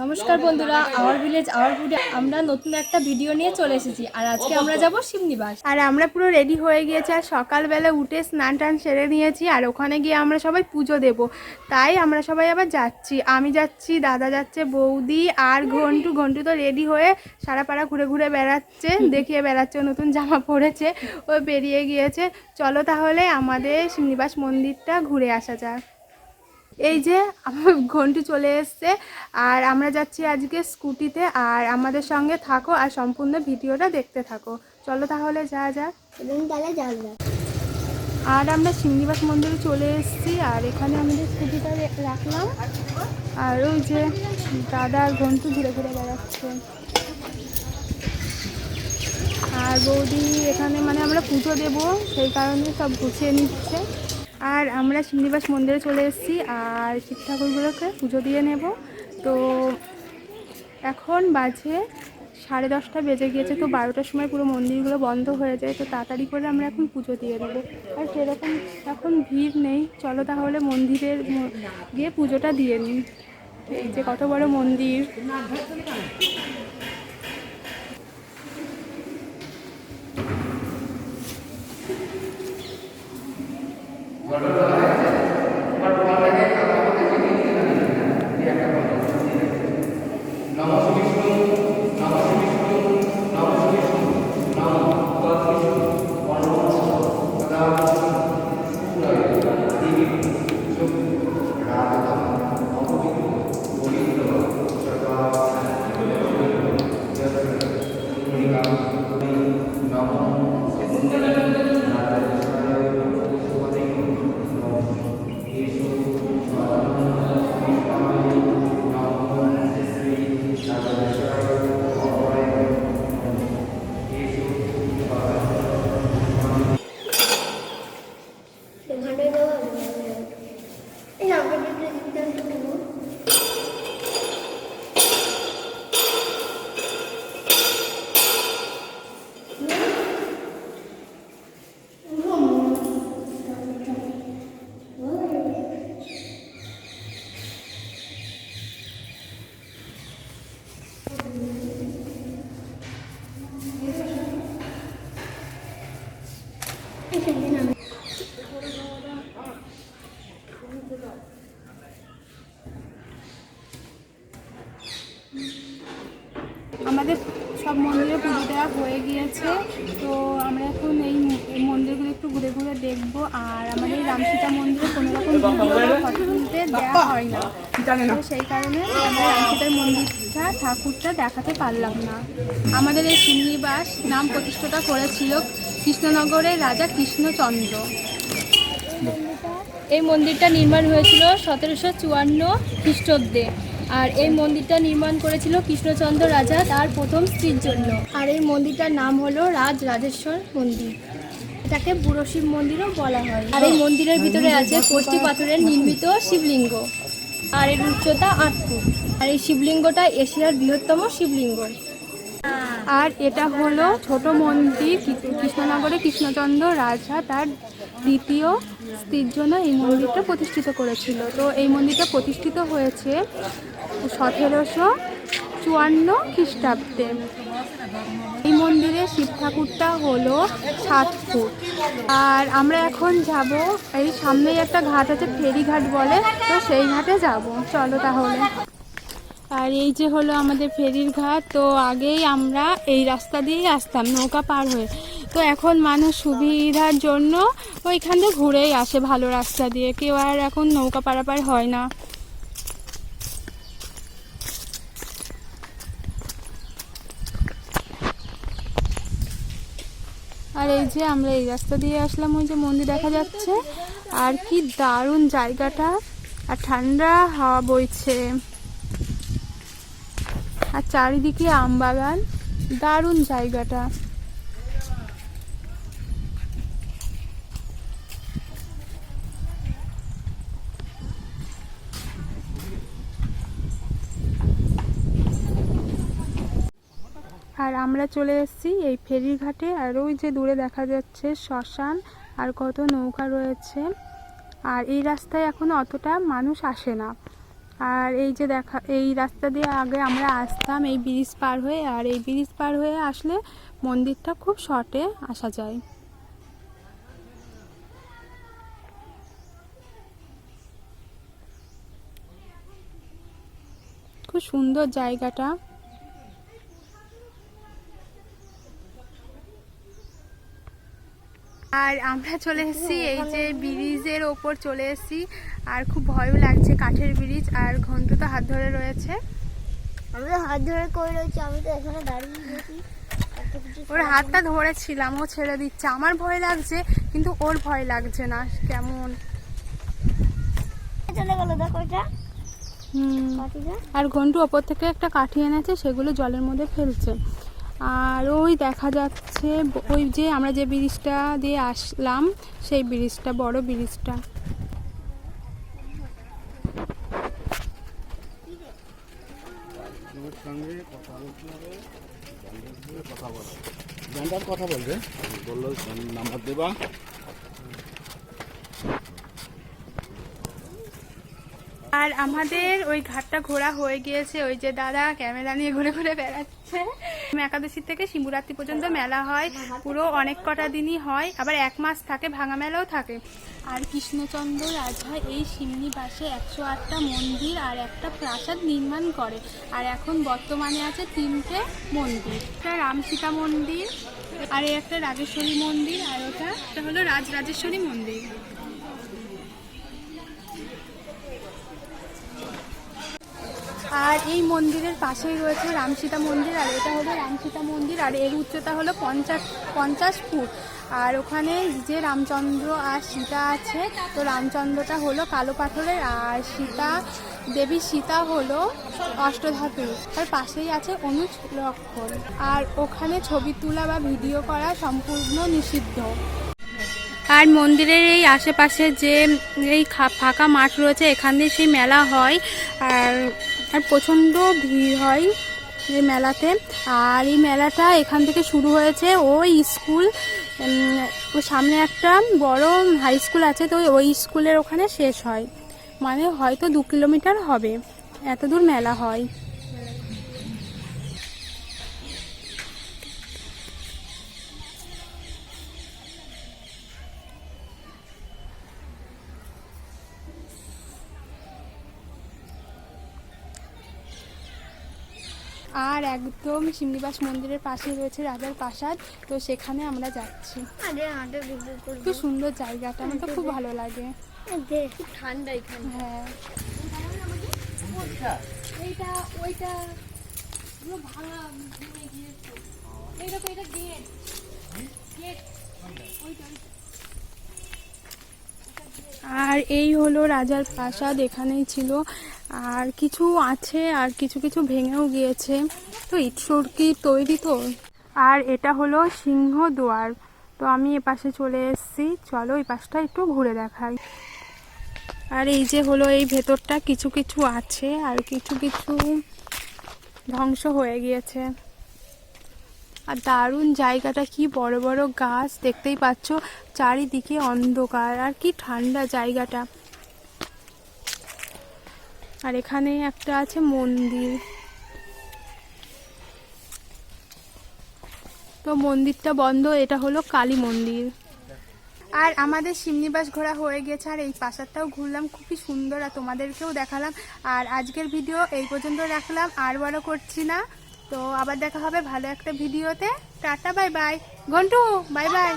নমস্কার বন্ধুরা our village hour ফুডে আমরা নতুন একটা ভিডিও নিয়ে চলে এসেছি, আর আজকে আমরা যাব শিবনিবাস আর আমরা পুরো রেডি হয়ে গিয়েছি, আর সকালবেলা উঠে স্নান টান সেরে নিয়েছি, আর ওখানে গিয়ে আমরা সবাই পুজো দেব। তাই আমরা সবাই আবার যাচ্ছি। আমি যাচ্ছি, দাদা যাচ্ছে, বৌদি আর ঘন্টু। ঘন্টু তো রেডি হয়ে সারা পাড়া ঘুরে ঘুরে বেড়াচ্ছে, দেখিয়ে বেড়াচ্ছে, নতুন জামা পরেছে, ও বেরিয়ে গিয়েছে। চলো তাহলে আমাদের শ্রীনিবাস মন্দিরটা ঘুরে আসা যাক। এই যে আমার ঘন্টি চলে এসছে আর আমরা যাচ্ছি আজকে স্কুটিতে আর আমাদের সঙ্গে থাকো আর সম্পূর্ণ ভিডিওটা দেখতে থাকো। চলো তাহলে যা যাক। এবং তাহলে জানলা আর আমরা সিমনিবাস মন্দিরে চলে এসেছি আর এখানে আমাদের স্কুটিটা রাখলাম। আর ওই যে দাদা আর ঘন্টু ঘুরে ঘুরে বেড়াচ্ছে। আর বৌদি এখানে মানে আমরা পুজো দেব সেই কারণে সব গুছিয়ে নিচ্ছে। আর আমরা সিমনিবাস মন্দিরে চলে এসেছি আর শিব ঠাকুরগুলোকে পুজো দিয়ে নেব। তো এখন বাজে সাড়ে দশটা বেজে গিয়েছে, তো বারোটার সময় পুরো মন্দিরগুলো বন্ধ হয়ে যায়, তো তাড়াতাড়ি করে আমরা এখন পুজো দিয়ে দেবো। আর সেরকম এখন ভিড় নেই, চলো তাহলে মন্দিরের গিয়ে পুজোটা দিয়ে নিই। এই যে কত বড় মন্দির। এখানে আমাদের সব মন্দিরে পুজো দেওয়া হয়ে গিয়েছে। তো আমরা এখন এই মন্দিরগুলো একটু ঘুরে ঘুরে দেখব। আর আমাদের এই রামসীতা মন্দিরে কোনো রকম ফটো তুলতে দেওয়া হয় না। তো সেই কারণে আমরা রামসীতার মন্দিরটা ঠাকুরটা দেখাতে পারলাম না। আমাদের এই শ্রীনিবাস নাম প্রতিষ্ঠাটা করেছিল কৃষ্ণনগরের রাজা কৃষ্ণচন্দ্র। এই মন্দিরটা নির্মাণ হয়েছিল সতেরোশো চুয়ান্ন খ্রিস্টাব্দে। আর এই মন্দিরটা নির্মাণ করেছিল কৃষ্ণচন্দ্র রাজা তার প্রথম স্ত্রীর জন্য। আর এই মন্দিরটার নাম হলো রাজ রাজেশ্বর মন্দির। এটাকে বুড়ো শিব মন্দিরও বলা হয়। আর এই মন্দিরের ভিতরে আছে কষ্টি পাথরের নির্মিত শিবলিঙ্গ। আর এর উচ্চতা আট ফুট। আর এই শিবলিঙ্গটা এশিয়ার বৃহত্তম শিবলিঙ্গ। আর এটা হলো ছোট মন্দির, কৃষ্ণনগরে কৃষ্ণচন্দ্র রাজা তার দ্বিতীয় স্ত্রীর এই মন্দিরটা প্রতিষ্ঠিত করেছিল। তো এই মন্দিরটা প্রতিষ্ঠিত হয়েছে সতেরোশো চুয়ান্ন খ্রিস্টাব্দে। এই মন্দিরে শিব ঠাকুরটা হলো সাত ফুট। আর আমরা এখন যাব, এই সামনেই একটা ঘাট আছে ফেরিঘাট বলে, তো সেই ঘাটে যাব। চলো তাহলে। আর এই যে হলো আমাদের ফেরির ঘাট, তো আগেই আমরা এই রাস্তা দিয়েই আসতাম, নৌকা পার হয়ে। তো এখন মানুষ সুবিধার জন্য ওইখান দিয়ে ঘুরেই আসে ভালো রাস্তা দিয়ে। কেউ আর এখন নৌকা পারাপার হয় না। আর এই যে আমরা এই রাস্তা দিয়ে আসলাম, ওই যে মন্দির দেখা যাচ্ছে। আর কি দারুণ জায়গাটা। আর ঠান্ডা হাওয়া বইছে। আর চারিদিকে আম বাগান দারুণ জায়গাটা। আমরা চলে এসেছি এই ফেরির ঘাটে আর ওই যে দূরে দেখা যাচ্ছে শ্মশান আর কত নৌকা রয়েছে। আর এই রাস্তায় এখন অতটা মানুষ আসে না। আর এই যে দেখা, এই রাস্তা দিয়ে আগে আমরা আসতাম এই ব্রিজ পার হয়ে। আর এই ব্রিজ পার হয়ে আসলে মন্দিরটা খুব শর্টে আসা যায়। খুব সুন্দর জায়গাটা। আর আমরা চলে এসেছি এই যে ব্রিজের ওপর চলে এসেছি। আর খুব ভয়ও লাগছে কাঠের ব্রিজ আর ঘন্টু তো হাত ধরে রয়েছে। আমি হাত ধরে করে রয়েছি আমি তো এখানে দাঁড়িয়ে ওর হাতটা ধরেছিলাম ও ছেড়ে দিচ্ছে। আমার ভয় লাগছে কিন্তু ওর ভয় লাগছে না কেমন। চলে গেল দেখো এটা। আর ঘন্টু ওপর থেকে একটা কাঠি এনেছে সেগুলো জলের মধ্যে ফেলছে। আর ওই দেখা যাচ্ছে ওই যে আমরা যে ব্রিজটা দিয়ে আসলাম, সেই ব্রিজটা, বড় ব্রিজটা। কথা বলবে? বলল নাম্বার দেবা। আর আমাদের ওই ঘাটটা ঘোরা হয়ে গিয়েছে, ওই যে দাদা ক্যামেরা নিয়ে ঘুরে ঘুরে বেড়াচ্ছে। একাদশী থেকে শিবরাত্রি পর্যন্ত মেলা হয়, পুরো অনেক কটা দিনই হয়, আবার এক মাস থাকে, ভাঙা মেলাও থাকে। আর কৃষ্ণচন্দ্র রাজা এই সিমনি পাশে একশো আটটা মন্দির আর একটা প্রাসাদ নির্মাণ করে, আর এখন বর্তমানে আছে তিনটে মন্দির। একটা রামসীতা মন্দির, আর একটা রাজেশ্বরী মন্দির, আর ওটা হলো রাজরাজেশ্বরী মন্দির। আর এই মন্দিরের পাশেই রয়েছে রামসীতা মন্দির, আর এটা হলো রামসীতা মন্দির, আর এর উচ্চতা হলো পঞ্চাশ পঞ্চাশ ফুট। আর ওখানে যে রামচন্দ্র আর সীতা আছে, তো রামচন্দ্রটা হলো কালো পাথরের, আর সীতা, দেবী সীতা হলো অষ্টধাতু তার পাশেই আছে অনুজ লক্ষণ। আর ওখানে ছবি তোলা বা ভিডিও করা সম্পূর্ণ নিষিদ্ধ। আর মন্দিরের এই আশেপাশে যে এই ফাঁকা মাঠ রয়েছে, এখান দিয়ে সেই মেলা হয়। আর আর প্রচণ্ড ভিড় হয় এই মেলাতে। আর এই মেলাটা এখান থেকে শুরু হয়েছে ওই স্কুল সামনে একটা বড় হাই স্কুল আছে, তো ওই স্কুলের ওখানে শেষ হয়। মানে হয়তো দু কিলোমিটার হবে। এত দূর মেলা হয়। আর একদম শিমনিবাস মন্দিরের পাশে রয়েছে রাজার প্রাসাদ তো সেখানে আমরা যাচ্ছি। খুব সুন্দর জায়গাটা আমার তো খুব ভালো লাগে। ঠান্ডা এখানে। হ্যাঁ। এইটা? ওইটা ভাঙা গিয়েছে। এই এটা গেট। গেট। আর এই হলো রাজার প্রাসাদ এখানেই ছিল। আর কিছু আছে আর কিছু কিছু ভেঙেও গিয়েছে। তো ইট সরকি তৈরি তো। আর এটা হলো সিংহ দুয়ার। তো আমি এ পাশে চলে এসেছি। চলো এই পাশটা একটু ঘুরে দেখাই। আর এই যে হলো এই ভেতরটা কিছু কিছু আছে আর কিছু কিছু ধ্বংস হয়ে গিয়েছে। আর দারুণ জায়গাটা, কি বড় বড় গাছ দেখতেই পাচ্ছ। চারিদিকে অন্ধকার। আর কি ঠান্ডা জায়গাটা। আর এখানে একটা আছে মন্দির। তো মন্দিরটা বন্ধ, এটা হলো কালী মন্দির। আর আমাদের সিমনিবাস ঘোরা হয়ে গেছে, আর এই প্রাসাদটাও ঘুরলাম, খুবই সুন্দর, আর তোমাদেরকেও দেখালাম। আর আজকের ভিডিও এই পর্যন্ত রাখলাম, আর বড় করছি না। তো আবার দেখা হবে ভালো একটা ভিডিওতে। Tata, bye bye. Ghantu bye bye.